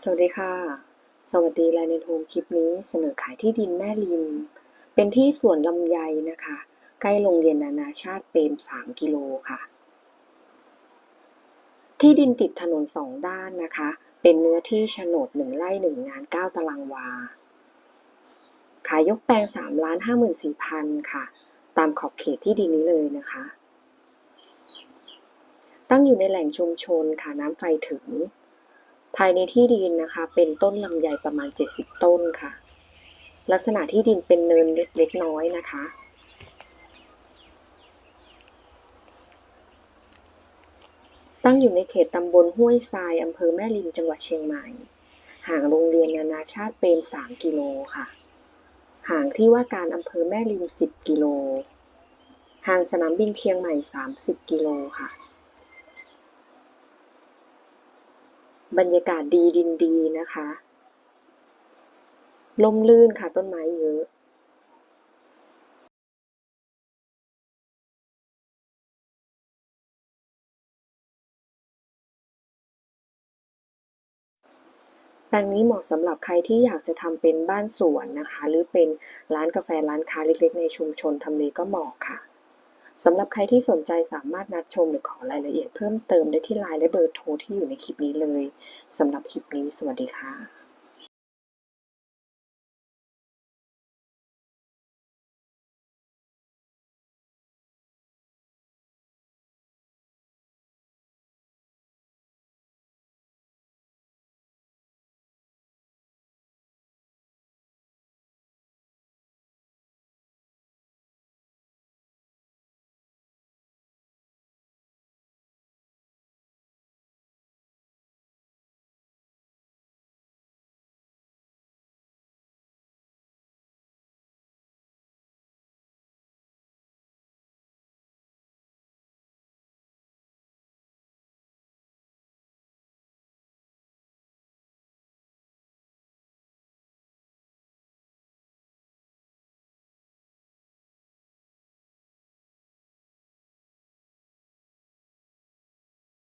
สวัสดีค่ะ สวัสดีแลนด์โฮมคลิปนี้เสนอขายที่ดินแม่ริม เป็นที่สวนลำไยนะคะ ใกล้โรงเรียนนานาชาติเปรม 3 กิโลค่ะ ที่ดินติดถนนสองด้านนะคะ เป็นเนื้อที่โฉนด1ไร่1งาน 9 ตารางวา ขายยกแปลง3ล้าน54พันค่ะ ตามขอบเขตที่ดินนี้เลยนะคะ ตั้งอยู่ในแหล่งชุมชนค่ะน้ำไฟถึง ภายในที่ดินนะคะเป็นต้นลำไยประมาณ 70 ต้นค่ะ ลักษณะที่ดินเป็นเนินเล็กๆน้อยนะคะ ตั้งอยู่ในเขตตำบลห้วยทรายอำเภอแม่ริมจังหวัดเชียงใหม่ ห่างโรงเรียนนานาชาติเปรม 3 กิโลค่ะ ห่างที่ว่าการอำเภอแม่ริม 10 กิโล ห่างสนามบินเชียงใหม่ 30 กิโลค่ะ บรรยากาศดีดินดีนะคะลมลื่นค่ะต้นไม้เยอะ แปลงนี้เหมาะสำหรับใครที่อยากจะทำเป็นบ้านสวนนะคะ หรือเป็นร้านกาแฟร้านค้าเล็กๆในชุมชนทำเลก็เหมาะค่ะ สำหรับใครที่สนใจสามารถนัดชมหรือขอรายละเอียดเพิ่มเติมได้ที่ไลน์และเบอร์โทรที่อยู่ในคลิปนี้เลยสำหรับคลิปนี้สวัสดีค่ะ